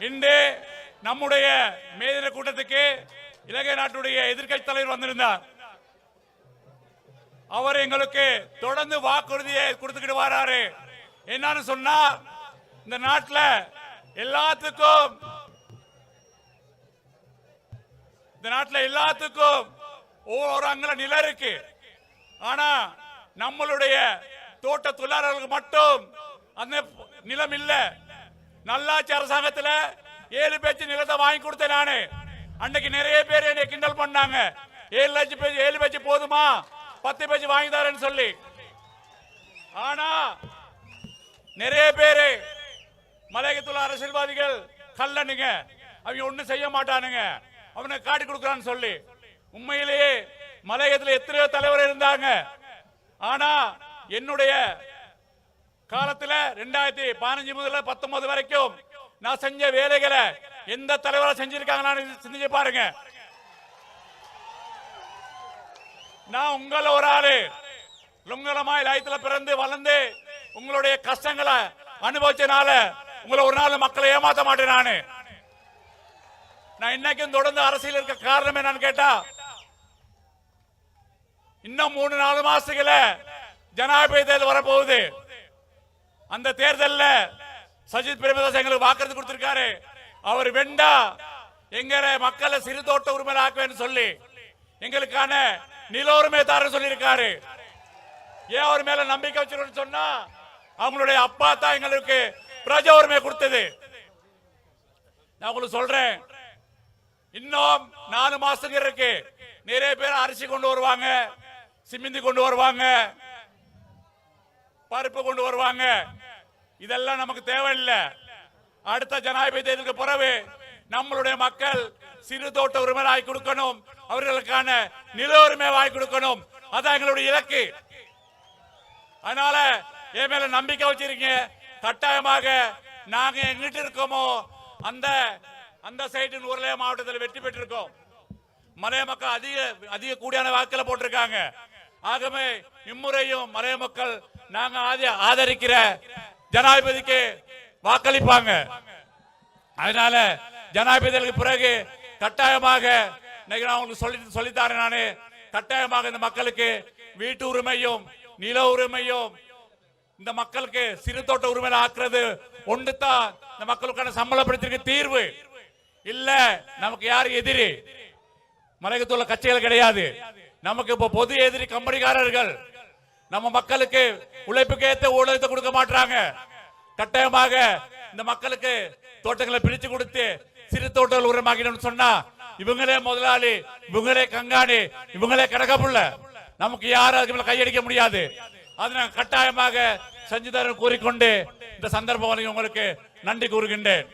இன்று நம்முடைய மேதின கூட்டத்துக்கு இலங்கை நாட்டுடைய எதிர்க்கட்சி தலைவர் வந்திருந்தார். அவர் எங்களுக்கு தொடர்ந்து வாக்குறுதியை கொடுத்துக்கிட்டு வராரு என்னன்னு சொன்னா இந்த நாட்டுல எல்லாத்துக்கும் இந்த நாட்டுல எல்லாத்துக்கும் ஒவ்வொரு அங்குல நிலம் இருக்கு. ஆனா நம்மளுடைய தோட்ட தொழிலாளர்களுக்கு மட்டும் அந்த நிலம் இல்ல. நல்லாட்சி அரசாங்கத்துல ஏழு பேச்சு நிலத்தை வாங்கி கொடுத்தேன் நானு. அன்னைக்கு நிறைய பேர் என்னை கிண்டல் பண்ணாங்க. ஏழு லட்சம் பேச்சு ஏழு பேச்சு போதுமா? பத்து பேச்சு வாங்கி தரேன்னு சொல்லி. ஆனா நிறைய பேரு மலையகத்துல அரசியல்வாதிகள் கல்லனுங்க அவங்க ஒண்ணும் செய்ய மாட்டானுங்க. அவனை காட்டி கொடுக்கறான்னு சொல்லி. உண்மையிலேயே மலையகத்துல எத்தனையோ தலைவர் இருந்தாங்க. ஆனா என்னுடைய காலத்துல ரெண்டாயிரத்தி பதினஞ்சு முதல்ல பத்தொன்பது வரைக்கும் நான் செஞ்ச வேலைகளை எந்த தலைவரா செஞ்சிருக்காங்களான்னு சிந்திச்சு பாருங்க. நான் உங்கள ஒரு ஆளு. லுங்கலமாய் லயத்துல பிறந்து வளர்ந்து உங்களுடைய கஷ்டங்களை அனுபவிச்சனால உங்களை ஒரு நாள் மக்களை ஏமாத்த மாட்டேன் நானு. நான் இன்னைக்கும் தொடர்ந்து அரசியல் இருக்க காரணம் என்னன்னு கேட்டா இன்னும் மூணு நாலு மாசத்துக்குள்ள ஜனாதிபதி தேர்தல் வரப்போகுது. அந்த தேர்தல்ல சஜித் பிரேமதாஸ் எங்களுக்கு வாக்குறுதி கொடுத்திருக்காரு. அவர் வெண்டா எங்களை மக்களை சிறு தோட்ட உரிமை ஆக்குவேன்னு சொல்லி எங்களுக்கான நில உரிமை தாரன்னு சொல்லியிருக்காரு. ஏன் அவர் மேல நம்பிக்கை வச்சிருக்கோம்னு சொன்னா அவங்களுடைய அப்பா தான் எங்களுக்கு பிரஜா உரிமை கொடுத்தது. நான் உங்களுக்கு சொல்றேன். இன்னும் நாலு மாசத்துக்கு இருக்கு. நிறைய பேர் அரிசி கொண்டு வருவாங்க சிமிந்தி கொண்டு வருவாங்க. பருப்பு கொண்டு வருவாங்க. இதெல்லாம் நமக்கு தேவையில்லை. அடுத்த ஜனாதிபதி தேர்தலுக்கு பிறகு நம்மளுடைய மக்கள் சிறு தோட்ட உரிமை வாங்கி கொடுக்கணும். அவர்களுக்கான நில உரிமை வாங்கி கொடுக்கணும். அதான் எங்களுடைய இலக்கு. அதனால என் மேல நம்பிக்கை வச்சிருக்கீங்க. கட்டாயமாக நாங்க எங்கிட்டு இருக்கோமோ அந்த அந்த சைட்டின் உருளைய மாவட்டத்தில் வெற்றி பெற்றிருக்கோம். மலைய மக்கள் அதிக அதிக கூடியான வாக்கில் போட்டிருக்காங்க. ஆகவே இம்முறையும் மலைய மக்கள் நாங்க ஆதரிக்கிற ஜனாதிபதிக்கு வாக்களிப்பாங்க. அதனால ஜனாதிபதிகளுக்கு பிறகு கட்டாயமாக இன்னைக்கு நான் உங்களுக்கு சொல்லி சொல்லித்தாரேன் நானு. கட்டாயமாக இந்த மக்களுக்கு வீட்டு உரிமையும் நில உரிமையும் இந்த மக்களுக்கு சிறு தோட்ட உரிமையில ஆக்குறது ஒன்று தான் இந்த மக்களுக்கான சம்பளப்படுத்திற்கு தீர்வு? இல்ல நமக்கு யாரு எதிரி? மலையத்துள்ள கட்சிகள் கிடையாது. நமக்கு இப்ப பொது எதிரி கம்பெனிக்காரர்கள். நம்ம மக்களுக்கு உழைப்புக்கு ஏற்ற ஊழலத்தை கொடுக்க மாட்டாங்க கட்டாயமாக இந்த மக்களுக்கு தோட்டங்களை பிரிச்சு கொடுத்து சிறு தோட்டங்கள் உரமாக்கணும்னு சொன்னா இவங்களே முதலாளி இவங்களே கங்காணி இவங்களே கடகப்புள்ள. நமக்கு யாரும் அதுக்கு மேல கையடிக்க முடியாது. அதனால கட்டாயமாக செஞ்சு கூறிக்கொண்டு இந்த சந்தர்ப்பம் உங்களுக்கு நன்றி கூறுகின்றேன்.